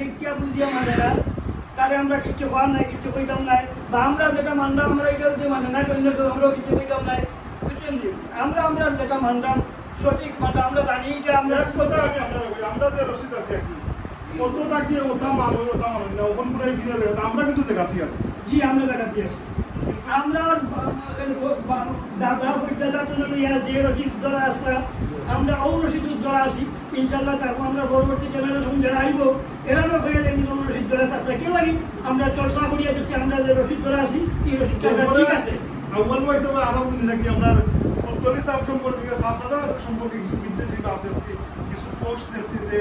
দেখিয়া বুঝিয়া মানে না তারে আমরা কিছু হওয়ার নাই কিছু কইতাম নাই। বা আমরা যেটা মানলাম আমরা এটাও যে মানে না কেউ আমরাও কিছু কইতাম নাই? আমরা আমরা যেটা মানলাম সঠিক মানে আমরা জানি যে আমরা কথা আমি আপনারা কই, আমরা যে রসিদ আছে আর কি, কতটা কি ওটা মানো, ওটা মানো না, ওখান ভিড়ে আমরা কিন্তু জায়গাতেই আছি। জি আমরা দেখাতে আছি। আমরা দাদা দাদা যে রসিদ ধরা আসলাম আমরা ও রসিদ ধরা আসি। ইনশাল্লাহ তারপর আমরা পরবর্তী জেনারেশন যারা আইব এরা না হয়ে যায় কিন্তু রসিদ ধরা থাকলে কে লাগি? আমরা চর্চা করিয়া দিচ্ছি আমরা যে রসিদ ধরা আসি এই রসিদটা ঠিক আছে। জিনিস নাকি আমরা সাহেব সম্পর্কে সাহেব সাদা সম্পর্কে কিছু বিদ্বেষী ভাব দেখছি কিছু পোস্ট দেখছি যে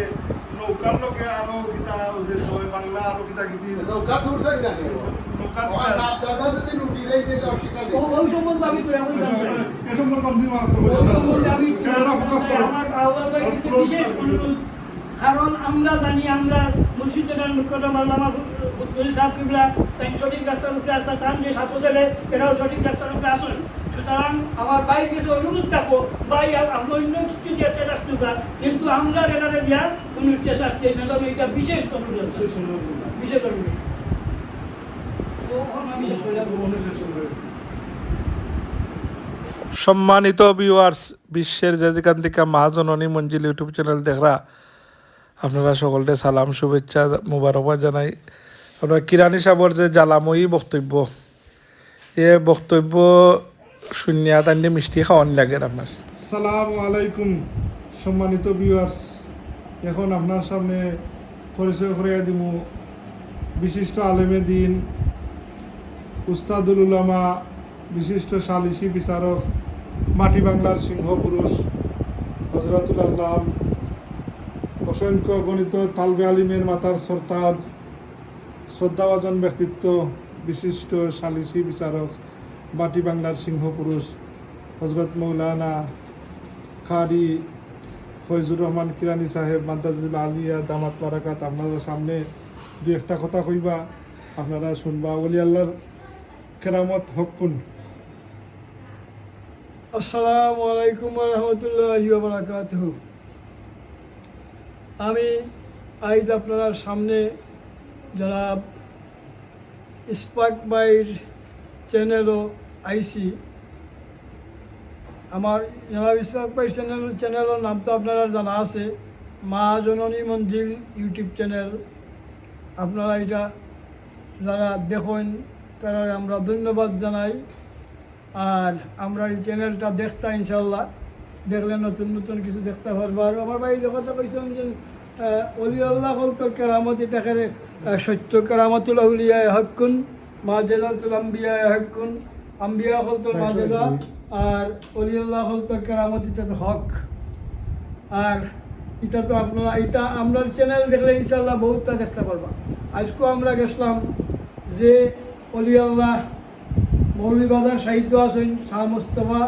নৌকার লোকে আরও গীতা যে সবাই বাংলা আরও গীতা গীতি নৌকা না। নৌকা আমার দাদা যদি রুটি দেয় তাহলে অস্বীকার ওই সম্বন্ধে আমি তো এমন জানতাম। না। এ সম্পর্কে ফোকাস অনুরোধ। কারণ আমরা জানি আমরা মুখ্যমন্ত্রী মাল্লামা উদ্দুল সাহেব কিবলা তাই সঠিক রাস্তার উপরে আসতে চান যে ছাত্র ছেলে এরাও সঠিক রাস্তার উপরে আসুন। সুতরাং আমার ভাই কিছু অনুরোধ থাকব ভাই আমরা অন্য কিছু দিয়ে স্টেটাস দিবা কিন্তু আমরা এরারে দিয়া কোনো স্টেটাস দিই না। তবে এটা বিশেষ অনুরোধ। বিশেষ অনুরোধ। বিশেষ করে সম্মানিত ভিউয়ার্স বিশ্বের যে যেখান থেকে মঞ্জিল ইউটিউব চ্যানেল দেখরা, আপনারা সকলকে সালাম, শুভেচ্ছা, মুবারকবাদ জানাই। আপনার কিরানি সাবর যে জ্বালাময়ী বক্তব্য, এ বক্তব্য শূন্য তান্ডে মিষ্টি খাওয়ান লাগে আপনার সালাম আলাইকুম, সম্মানিত ভিউয়ার্স এখন আপনার সামনে পরিচয় করিয়া দিব বিশিষ্ট আলেমে দিন, উস্তাদুল উলামা, বিশিষ্ট সালিসি বিচারক মাটি বাংলার সিংহ পুরুষ হজরতুল আল্লাহ অসংখ্য গণিত তালবে আলিমের মাতার সরতাজ শ্রদ্ধাভাজন ব্যক্তিত্ব, বিশিষ্ট সালিসি বিচারক বাটি বাংলার সিংহ পুরুষ, হজরত মৌলানা খারি ফয়জুর রহমান কিরানি সাহেব মাদ্রাজুল আলিয়া, দামাত বারাকাত, আপনাদের সামনে দু একটা কথা কইবা, আপনারা শুনবা। ওলি আল্লাহর কেরামত হকুন আসসালামু আলাইকুম রহমতুল্লাহি বারাকাতুহু আমি আজ আপনার সামনে যারা স্পার্ক বাইর চ্যানেলও আইসি আমার যারা ইসলাক ভাই চ্যানেল চ্যানেলের নাম তো আপনারা জানা আছে। মা জননী মন্দির ইউটিউব চ্যানেল। আপনারা এটা যারা দেখেন, তারা আমরা ধন্যবাদ জানাই। আর আমরা এই চ্যানেলটা দেখতা ইনশাল্লাহ দেখলে নতুন নতুন কিছু দেখতে পারব। আর আমার ভাই কথা কইছেন যে অলি আল্লাহ হল তোর কেরামত আহ, সত্য। কেরামতুল আউলিয়ায় হকুন মা জেলাতুল আম্বিয়ায় হকুন আম্বিয়া হল তোর মা জেলা আর অলি আল্লাহ হল তোর কেরামত তো হক। আর এটা তো আপনারা এটা আমরা চ্যানেল দেখলে ইনশাল্লাহ বহুতটা দেখতে পারবা। আজকেও আমরা গেছিলাম যে অলি আল্লাহ মৌলভীবাজার সাহিত্য আছেন শাহ মুস্তফা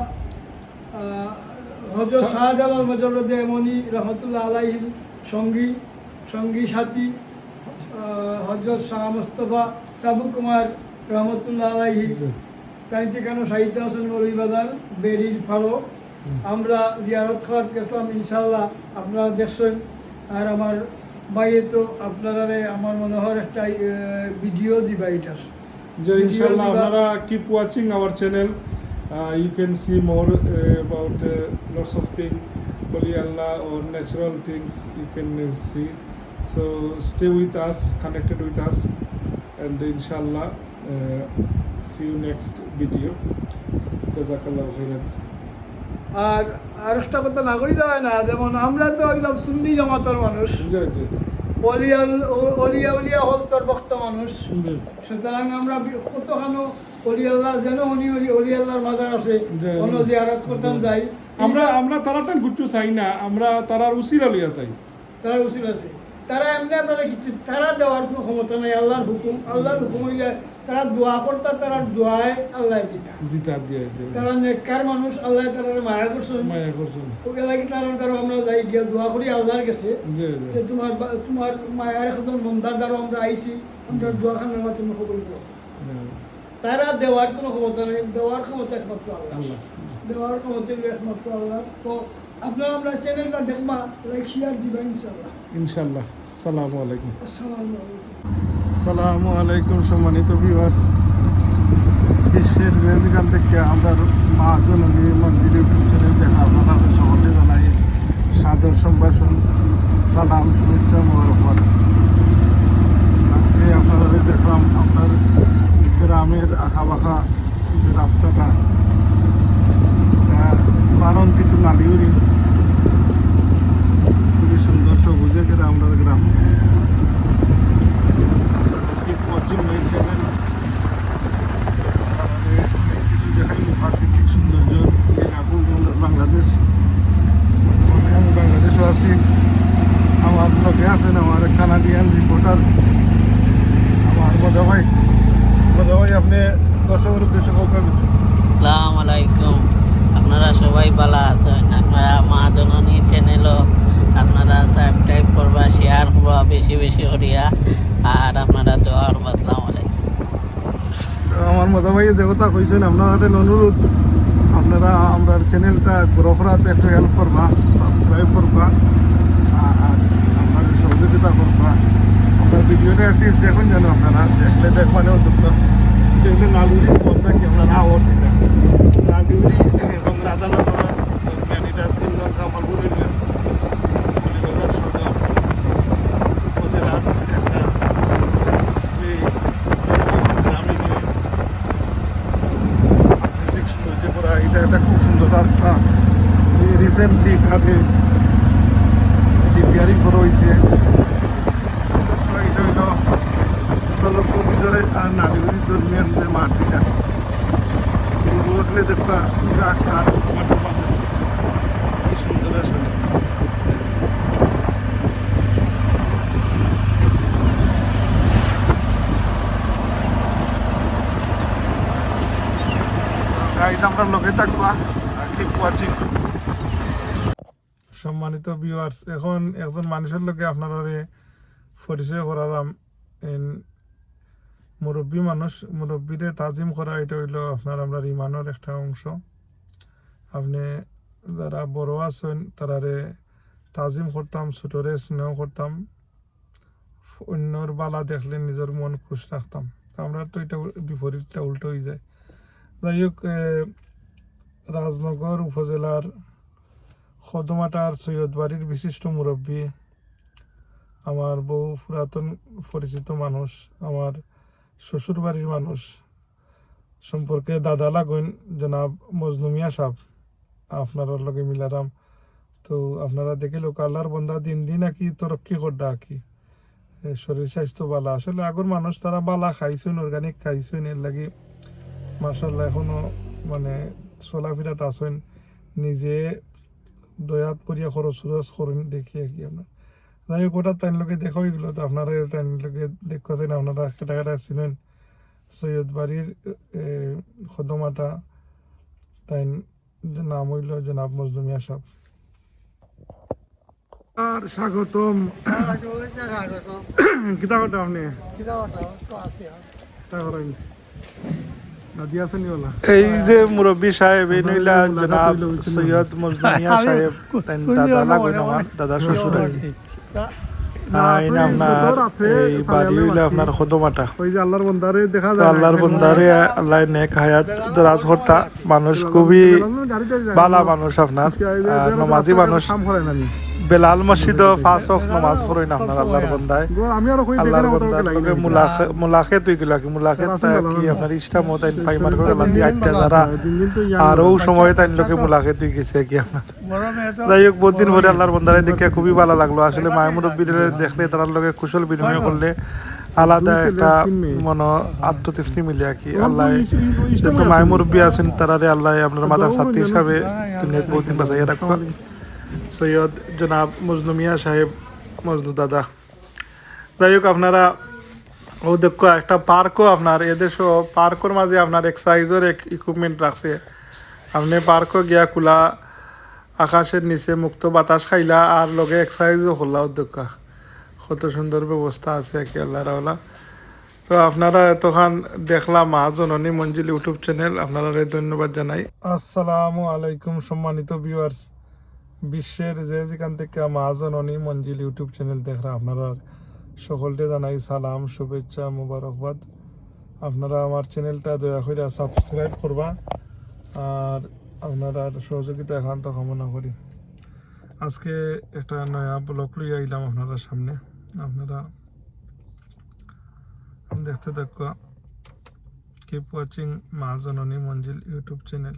হজরত শাহজালাল মজরুদ্দে এমনি রহমতুল্লাহ আলাইহির সঙ্গী সঙ্গী সাথী হজরত শাহ মুস্তফা সাবু কুমার রহমতুল্লাহ আলাইহি। তাই যেখানে সাহিত্য আছেন মৌলভীবাজার? বেরির ফাড়ো আমরা জিয়ারত খাওয়ার গেছিলাম ইনশাল্লাহ আপনারা দেখছেন। আর আমার বাইরে তো আপনারা আমার মনে হয় একটা ভিডিও দিবা এটার যে ইনশাল্লাহ আপনারা keep watching our channel you can see more about lots of thing বলি or natural things you can see so stay with us connected with us and ইনশাল্লাহ সি ইউ নেক্সট ভিডিও জাজাকাল্লাহ আর আর একটা কথা না করি যাবে না যেমন আমরা তো একদম সুন্দর জমাতার মানুষ। অলিয়াল অলিয়া উলিয়া হল তোর বক্ত মানুষ। সুতরাং আমরা কতখানো অলিয়াল্লাহ যেন উনি অলিয়াল্লাহর মাজার আছে। অন্য জিয়ারত করতাম যাই। আমরা আমরা তারাটা গুচ্ছু চাই না আমরা তারার উসিলা লইয়া চাই। তারা উচিত আছে তারা এমনি আপনারা কিছু তারা দেওয়ার কোনো ক্ষমতা নাই আল্লাহর হুকুম আল্লাহর হুকুম হইলে তারা দোয়া করতা তারা দোয়ায় আল্লাহ দিতা। দিতা দিয়ে তারা নেককার মানুষ আল্লাহ তারা মায়া করছেন। মায়া করছেন। ওকে লাগি তারা তারা আমরা যাই গিয়া দোয়া করি আল্লাহর কাছে। যে তোমার তোমার মায়ের এখন মন্দার দ্বারা আমরা আইছি আমরা দোয়াখানার মাধ্যমে কবুল করো তারা দেওয়ার কোনো ক্ষমতা নেই দেওয়ার ক্ষমতা একমাত্র আল্লাহ। দেওয়ার ক্ষমতা একমাত্র আল্লাহ। তো আপনারা আমরা চ্যানেলটা দেখবা লাইক শেয়ার দিবা ইনশাল্লাহ ইনশাল্লাহ আসসালামু আলাইকুম। আসসালামু আলাইকুম। আসসালামু আলাইকুম সম্মানিত ভিউয়ার্স বিশ্বের যে যেখান থেকে আমরা মা জননী মন্দির ইউটিউব চ্যানেল দেখা আপনারা সকলে জানাই সাদর সম্ভাষণ, সালাম, শুভেচ্ছা, মোবারকবাদ। আজকে আপনারা দেখলাম আপনার গ্রামের আঁকা বাঁকা যে রাস্তাটা বারন্তি টু নালিউরি খুবই সুন্দর সবুজে আপনার গ্রাম keep watching my channel আমাদের কিছু দেখাই প্রাকৃতিক সৌন্দর্য এই আবুল বাংলাদেশ বর্তমানে আমি বাংলাদেশও আছি আমার ব্লগে আছেন আমার কানাডিয়ান রিপোর্টার আমার মজা ভাই মজা ভাই আপনি দর্শকের উদ্দেশ্যে কথা বলছেন আসসালামু আলাইকুম। আপনারা সবাই ভালো আছেন। আপনারা মা জননী চ্যানেলও আপনারা সাবস্ক্রাইব করবা শেয়ার করবা, বেশি বেশি করিয়া। আর আপনারা দোয়া করবা, আসসালামু আলাইকুম। তো আমার মজা ভাই যে কথা কইছেন আপনাদের অনুরোধ। আপনারা আমরা চ্যানেলটা গ্রো করাতে একটু হেল্প করবা সাবস্ক্রাইব করবা, আর আপনার সহযোগিতা করবা। আপনার ভিডিওটা অ্যাটলিস্ট দেখুন যেন আপনারা দেখলে দেখবানে অন্তত। যেগুলো নালুরি বন্ধা কি, আপনারা আওয়ার দিতে নালুরি এবং রাধানগর ম্যানিটা তিন নং কামালপুর ইউনিয়ন কলিবাজার সদর উপজেলার একটা এই জনবহুল প্রাকৃতিক সৌন্দর্য করা এটা একটা খুব সুন্দর রাস্তা রিসেন্টলি কাটে রিপেয়ারিং করা হয়েছে তো এটা হইল চলকপুর ভিতরে আর নাগরিক দরমিয়ান যে মাটিটা বসলে দেখবা গাছ কি সুন্দর আসলে। সম্মানিত ভিউয়ার্স এখন একজন মানুষের লোকে আপনারা পরিচয় করালাম। মুরব্বী মানুষ মুরব্বীরে তাজিম করা, এটা হইল আপনার আমরা ইমানের একটা অংশ। আপনি যারা বড় আছেন, তারারে তাজিম করতাম, ছোটরে স্নেহ করতাম, অন্যর বালা দেখলে নিজের মন খুশ রাখতাম। আমরা তো এটা বিপরীতটা উল্টো হয়ে যায়। যাই হোক রাজনগর উপজেলার খদমাটার সৈয়দ বাড়ির বিশিষ্ট মুরব্বী, আমার বহু পুরাতন পরিচিত মানুষ, আমার শ্বশুর বাড়ির মানুষ। সম্পর্কে দাদা লাগুন, জনাব মজনুমিয়া সাহ আপনার লগে মিলারাম। তো আপনারা দেখে লোক, আল্লাহর বন্দা দিন দিন কি তরক্কি করডা কি। শরীর স্বাস্থ্য বালা আসলে আগর মানুষ তারা বালা খাইছেন অর্গানিক খাইছেন, এর লাগি মাসাল্লাহ এখনও মানে চলাফেরাত আছেন। নিজে দয়াত পরিয়া খরচ খরচ করেন, দেখি আর কি আপনার যাই হোক ওটা তাই লোকে দেখো এগুলো তো আপনারা তাই লোকে দেখছেন আপনারা কেটা কেটা ছিলেন সৈয়দ বাড়ির খদমাটা তাই নাম হইল জনাব মজলুমিয়া আর স্বাগতম কিতা কথা আপনি এই যে মুরব্বী সাহেব এই নইলা জনাব সৈয়দ মজলুমিয়া সাহেব তাই দাদা লাগুন আমার দাদা শ্বশুর আর আপনার খদমাটা। আল্লাহর বন্দারে আল্লাহ নেক হায়াত দরাজ মানুষ খুবই বালা মানুষ আপনার নমাজি মানুষ। বেলাল মসজিদ ফাঁস হোক নমাজ পড়ই না আপনার আল্লাহর বন্দায়। আমি আল্লাহর বন্দার লগে মুলাকে তুই গেল কি? মুলাকে কি? আপনার ইষ্টা মত আইন পাইমার করে দিয়ে আটটা যারা আর ও সময় তাই লোকে মুলাকে তুই গেছে কি আপনার? যাই হোক বহুত দিন পরে আল্লাহর বন্দারে দেখে খুবই ভালো লাগল। আসলে মায়ের মুরব্বীর দেখলে তার লগে কুশল বিনিময় করলে আলাদা একটা মন আত্মতৃপ্তি মিলে আর কি। আল্লাহ যেহেতু মায়ের মুরব্বী আছেন তারারে আল্লাহ আপনার মাতার ছাত্রী হিসাবে দুনিয়াত বহুত দিন বাঁচাইয়া রাখবা। সৈয়দ জনাব মজনু মিয়া সাহেব, মজনু দাদা। যাই হোক, আপনারা ও দেখো, একটা পার্কও আপনার, এদেশও পার্কর মাঝে আপনার এক্সারসাইজের এক ইকুইপমেন্ট রাখছে। আপনি পার্কও গিয়া খোলা, আকাশের নিচে মুক্ত বাতাস খাইলা, আর লগে এক্সারসাইজও করলা উদ্যোগ কত সুন্দর ব্যবস্থা আছে আর কি আল্লাহ তো আপনারা এতক্ষণ দেখলাম, মা জননী মঞ্জিল ইউটিউব চ্যানেল আপনারা ধন্যবাদ জানাই। আসসালামু আলাইকুম, সম্মানিত ভিউয়ার্স বিশ্বের যে যেখান থেকে মা জননী মঞ্জিল ইউটিউব চ্যানেল দেখরা, আপনারা সকলকে জানাই সালাম, শুভেচ্ছা, মুবারকবাদ। আপনারা আমার চ্যানেলটা দয়া করে সাবস্ক্রাইব করবা আর আপনারা সহযোগিতা একান্ত কামনা করি। আজকে একটা নয়া ব্লগ লই আইলাম আপনারা সামনে। আপনারা দেখতে থাকুক কিপ ওয়াচিং মা জননী মঞ্জিল ইউটিউব চ্যানেল।